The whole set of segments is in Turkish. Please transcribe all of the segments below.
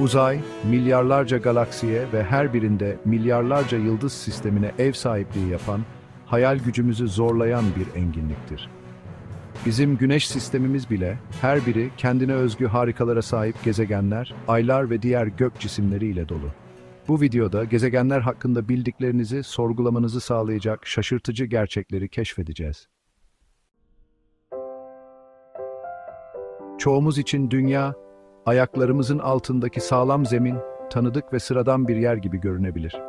Uzay, milyarlarca galaksiye ve her birinde milyarlarca yıldız sistemine ev sahipliği yapan, hayal gücümüzü zorlayan bir enginliktir. Bizim güneş sistemimiz bile her biri kendine özgü harikalara sahip gezegenler, aylar ve diğer gök cisimleriyle dolu. Bu videoda gezegenler hakkında bildiklerinizi sorgulamanızı sağlayacak şaşırtıcı gerçekleri keşfedeceğiz. Çoğumuz için dünya, ayaklarımızın altındaki sağlam zemin, tanıdık ve sıradan bir yer gibi görünebilir.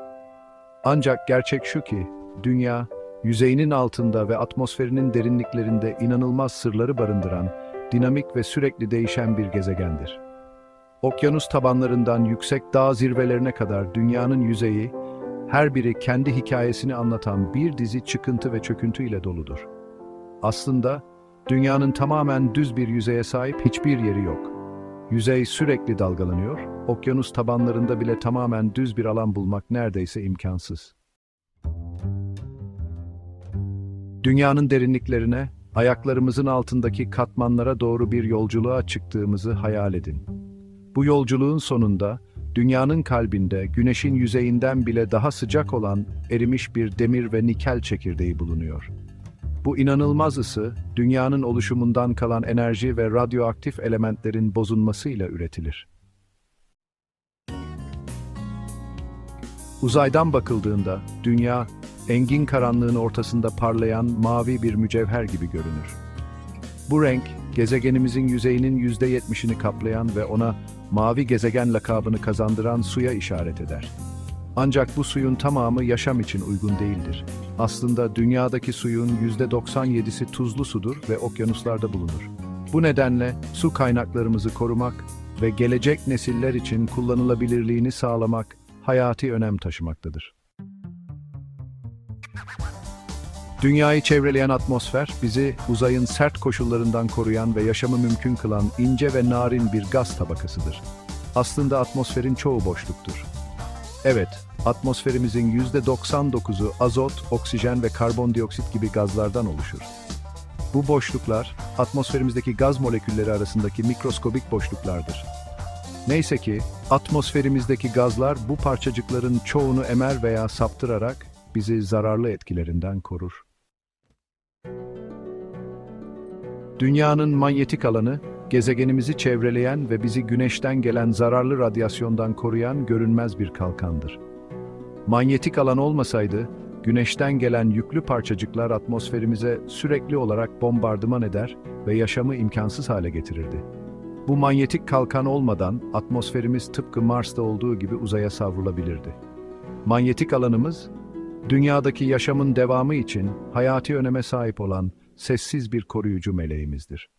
Ancak gerçek şu ki, dünya, yüzeyinin altında ve atmosferinin derinliklerinde inanılmaz sırları barındıran, dinamik ve sürekli değişen bir gezegendir. Okyanus tabanlarından yüksek dağ zirvelerine kadar dünyanın yüzeyi, her biri kendi hikayesini anlatan bir dizi çıkıntı ve çöküntü ile doludur. Aslında, dünyanın tamamen düz bir yüzeye sahip hiçbir yeri yok. Yüzey sürekli dalgalanıyor, okyanus tabanlarında bile tamamen düz bir alan bulmak neredeyse imkansız. Dünyanın derinliklerine, ayaklarımızın altındaki katmanlara doğru bir yolculuğa çıktığımızı hayal edin. Bu yolculuğun sonunda, dünyanın kalbinde güneşin yüzeyinden bile daha sıcak olan erimiş bir demir ve nikel çekirdeği bulunuyor. Bu inanılmaz ısı, dünyanın oluşumundan kalan enerji ve radyoaktif elementlerin bozulmasıyla üretilir. Uzaydan bakıldığında, dünya, engin karanlığın ortasında parlayan mavi bir mücevher gibi görünür. Bu renk, gezegenimizin yüzeyinin yüzde yetmişini kaplayan ve ona mavi gezegen lakabını kazandıran suya işaret eder. Ancak bu suyun tamamı yaşam için uygun değildir. Aslında dünyadaki suyun yüzde 97'si tuzlu sudur ve okyanuslarda bulunur. Bu nedenle su kaynaklarımızı korumak ve gelecek nesiller için kullanılabilirliğini sağlamak hayati önem taşımaktadır. Dünyayı çevreleyen atmosfer, bizi uzayın sert koşullarından koruyan ve yaşamı mümkün kılan ince ve narin bir gaz tabakasıdır. Aslında atmosferin çoğu boşluktur. Evet, atmosferimizin %99'u azot, oksijen ve karbondioksit gibi gazlardan oluşur. Bu boşluklar, atmosferimizdeki gaz molekülleri arasındaki mikroskobik boşluklardır. Neyse ki, atmosferimizdeki gazlar bu parçacıkların çoğunu emer veya saptırarak bizi zararlı etkilerinden korur. Dünyanın manyetik alanı, gezegenimizi çevreleyen ve bizi güneşten gelen zararlı radyasyondan koruyan görünmez bir kalkandır. Manyetik alan olmasaydı, güneşten gelen yüklü parçacıklar atmosferimize sürekli olarak bombardıman eder ve yaşamı imkansız hale getirirdi. Bu manyetik kalkan olmadan atmosferimiz tıpkı Mars'ta olduğu gibi uzaya savrulabilirdi. Manyetik alanımız, dünyadaki yaşamın devamı için hayati öneme sahip olan sessiz bir koruyucu meleğimizdir.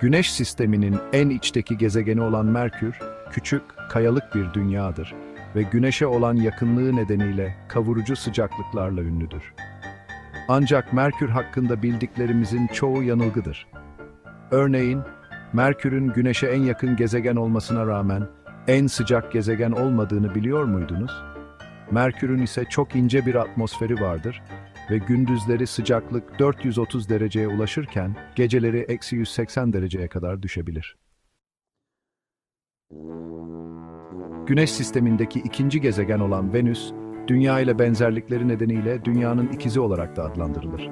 Güneş sisteminin en içteki gezegeni olan Merkür, küçük, kayalık bir dünyadır ve Güneş'e olan yakınlığı nedeniyle kavurucu sıcaklıklarla ünlüdür. Ancak Merkür hakkında bildiklerimizin çoğu yanılgıdır. Örneğin, Merkür'ün Güneş'e en yakın gezegen olmasına rağmen en sıcak gezegen olmadığını biliyor muydunuz? Merkür'ün ise çok ince bir atmosferi vardır ve gündüzleri sıcaklık 430 dereceye ulaşırken geceleri eksi 180 dereceye kadar düşebilir. Güneş sistemindeki ikinci gezegen olan Venüs, Dünya ile benzerlikleri nedeniyle Dünya'nın ikizi olarak da adlandırılır.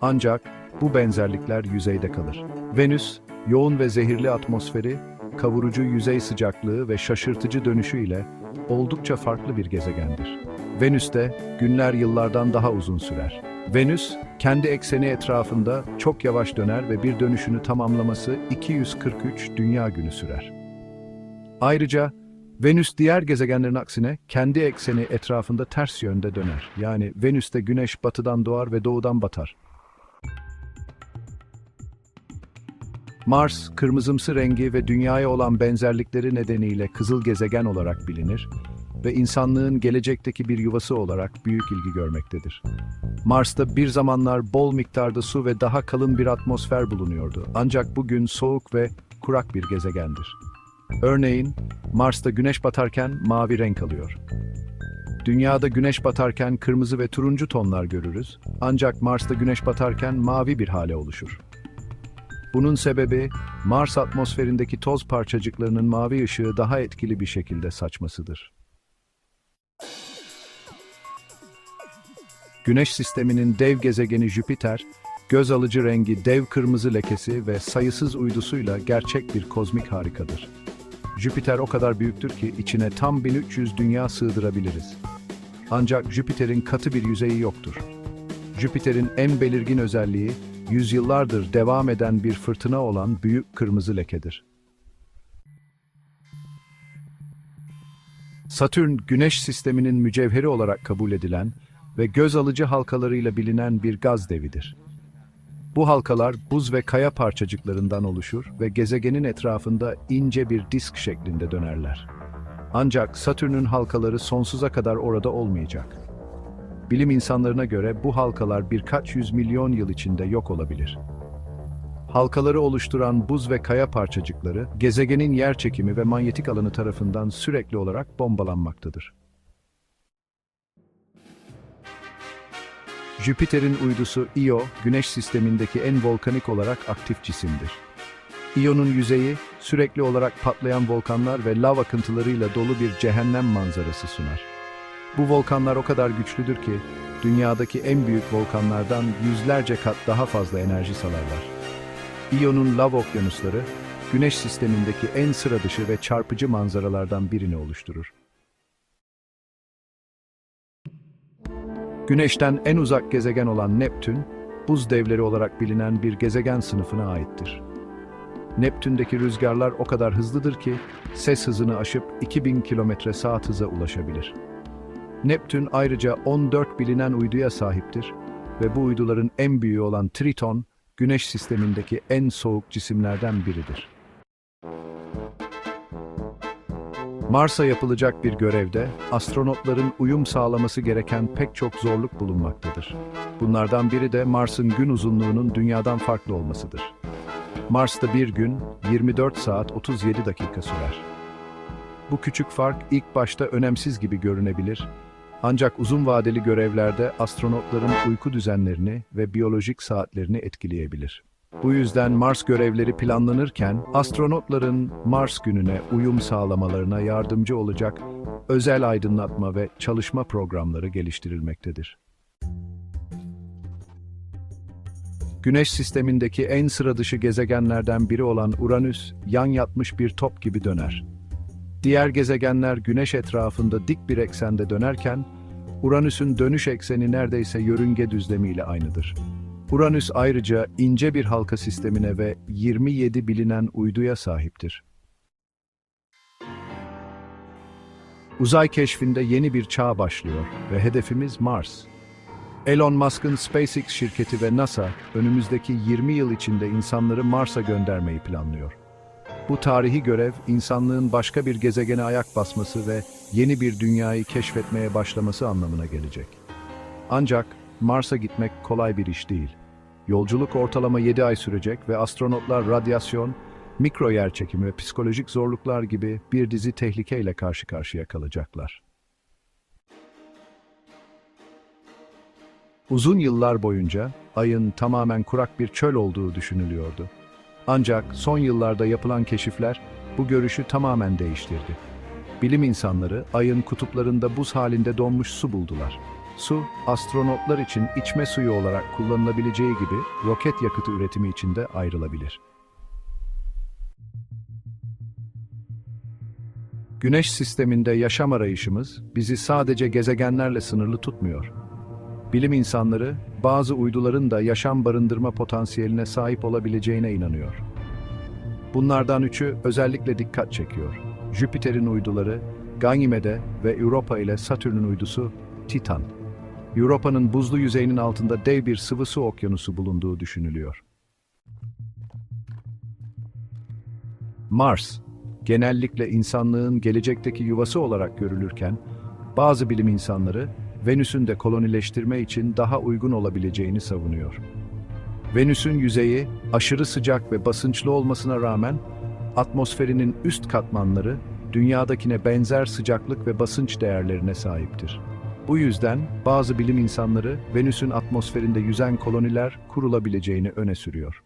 Ancak bu benzerlikler yüzeyde kalır. Venüs, yoğun ve zehirli atmosferi, kavurucu yüzey sıcaklığı ve şaşırtıcı dönüşüyle oldukça farklı bir gezegendir. Venüs'te günler yıllardan daha uzun sürer. Venüs, kendi ekseni etrafında çok yavaş döner ve bir dönüşünü tamamlaması 243 dünya günü sürer. Ayrıca Venüs diğer gezegenlerin aksine kendi ekseni etrafında ters yönde döner. Yani Venüs'te güneş batıdan doğar ve doğudan batar. Mars, kırmızımsı rengi ve dünyaya olan benzerlikleri nedeniyle kızıl gezegen olarak bilinir ve insanlığın gelecekteki bir yuvası olarak büyük ilgi görmektedir. Mars'ta bir zamanlar bol miktarda su ve daha kalın bir atmosfer bulunuyordu. Ancak bugün soğuk ve kurak bir gezegendir. Örneğin, Mars'ta güneş batarken mavi renk alıyor. Dünyada güneş batarken kırmızı ve turuncu tonlar görürüz. Ancak Mars'ta güneş batarken mavi bir hale oluşur. Bunun sebebi Mars atmosferindeki toz parçacıklarının mavi ışığı daha etkili bir şekilde saçmasıdır. Güneş sisteminin dev gezegeni Jüpiter, göz alıcı rengi dev kırmızı lekesi ve sayısız uydusuyla gerçek bir kozmik harikadır. Jüpiter o kadar büyüktür ki içine tam 1300 dünya sığdırabiliriz. Ancak Jüpiter'in katı bir yüzeyi yoktur. Jüpiter'in en belirgin özelliği, yüzyıllardır devam eden bir fırtına olan büyük kırmızı lekedir. Satürn, Güneş sisteminin mücevheri olarak kabul edilen ve göz alıcı halkalarıyla bilinen bir gaz devidir. Bu halkalar buz ve kaya parçacıklarından oluşur ve gezegenin etrafında ince bir disk şeklinde dönerler. Ancak Satürn'ün halkaları sonsuza kadar orada olmayacak. Bilim insanlarına göre bu halkalar birkaç yüz milyon yıl içinde yok olabilir. Halkaları oluşturan buz ve kaya parçacıkları, gezegenin yer çekimi ve manyetik alanı tarafından sürekli olarak bombalanmaktadır. Jüpiter'in uydusu Io, Güneş sistemindeki en volkanik olarak aktif cisimdir. Io'nun yüzeyi, sürekli olarak patlayan volkanlar ve lav akıntılarıyla dolu bir cehennem manzarası sunar. Bu volkanlar o kadar güçlüdür ki, dünyadaki en büyük volkanlardan yüzlerce kat daha fazla enerji salarlar. Io'nun lav okyanusları, Güneş sistemindeki en sıra dışı ve çarpıcı manzaralardan birini oluşturur. Güneş'ten en uzak gezegen olan Neptün, buz devleri olarak bilinen bir gezegen sınıfına aittir. Neptün'deki rüzgarlar o kadar hızlıdır ki ses hızını aşıp 2000 km saat hıza ulaşabilir. Neptün ayrıca 14 bilinen uyduya sahiptir ve bu uyduların en büyüğü olan Triton, Güneş sistemindeki en soğuk cisimlerden biridir. Mars'a yapılacak bir görevde astronotların uyum sağlaması gereken pek çok zorluk bulunmaktadır. Bunlardan biri de Mars'ın gün uzunluğunun dünyadan farklı olmasıdır. Mars'ta bir gün 24 saat 37 dakika sürer. Bu küçük fark ilk başta önemsiz gibi görünebilir. Ancak uzun vadeli görevlerde astronotların uyku düzenlerini ve biyolojik saatlerini etkileyebilir. Bu yüzden Mars görevleri planlanırken astronotların Mars gününe uyum sağlamalarına yardımcı olacak özel aydınlatma ve çalışma programları geliştirilmektedir. Güneş sistemindeki en sıra dışı gezegenlerden biri olan Uranüs, yan yatmış bir top gibi döner. Diğer gezegenler Güneş etrafında dik bir eksende dönerken, Uranüs'ün dönüş ekseni neredeyse yörünge düzlemiyle aynıdır. Uranüs ayrıca ince bir halka sistemine ve 27 bilinen uyduya sahiptir. Uzay keşfinde yeni bir çağ başlıyor ve hedefimiz Mars. Elon Musk'ın SpaceX şirketi ve NASA önümüzdeki 20 yıl içinde insanları Mars'a göndermeyi planlıyor. Bu tarihi görev insanlığın başka bir gezegene ayak basması ve yeni bir dünyayı keşfetmeye başlaması anlamına gelecek. Ancak Mars'a gitmek kolay bir iş değil. Yolculuk ortalama 7 ay sürecek ve astronotlar radyasyon, mikro yerçekimi ve psikolojik zorluklar gibi bir dizi tehlikeyle karşı karşıya kalacaklar. Uzun yıllar boyunca ayın tamamen kurak bir çöl olduğu düşünülüyordu. Ancak son yıllarda yapılan keşifler bu görüşü tamamen değiştirdi. Bilim insanları ayın kutuplarında buz halinde donmuş su buldular. Su, astronotlar için içme suyu olarak kullanılabileceği gibi roket yakıtı üretimi için de ayrılabilir. Güneş sisteminde yaşam arayışımız bizi sadece gezegenlerle sınırlı tutmuyor. Bilim insanları bazı uyduların da yaşam barındırma potansiyeline sahip olabileceğine inanıyor. Bunlardan üçü özellikle dikkat çekiyor. Jüpiter'in uyduları Ganymede ve Europa ile Satürn'ün uydusu Titan. Europa'nın buzlu yüzeyinin altında dev bir sıvı su okyanusu bulunduğu düşünülüyor. Mars, genellikle insanlığın gelecekteki yuvası olarak görülürken, bazı bilim insanları Venüs'ün de kolonileştirme için daha uygun olabileceğini savunuyor. Venüs'ün yüzeyi aşırı sıcak ve basınçlı olmasına rağmen atmosferinin üst katmanları dünyadakine benzer sıcaklık ve basınç değerlerine sahiptir. Bu yüzden bazı bilim insanları Venüs'ün atmosferinde yüzen koloniler kurulabileceğini öne sürüyor.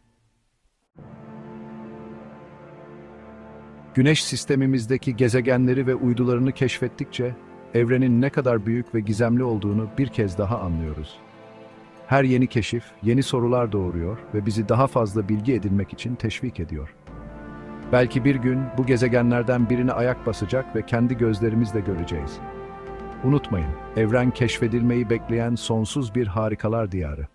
Güneş sistemimizdeki gezegenleri ve uydularını keşfettikçe evrenin ne kadar büyük ve gizemli olduğunu bir kez daha anlıyoruz. Her yeni keşif yeni sorular doğuruyor ve bizi daha fazla bilgi edinmek için teşvik ediyor. Belki bir gün bu gezegenlerden birine ayak basacak ve kendi gözlerimizle göreceğiz. Unutmayın, evren keşfedilmeyi bekleyen sonsuz bir harikalar diyarı.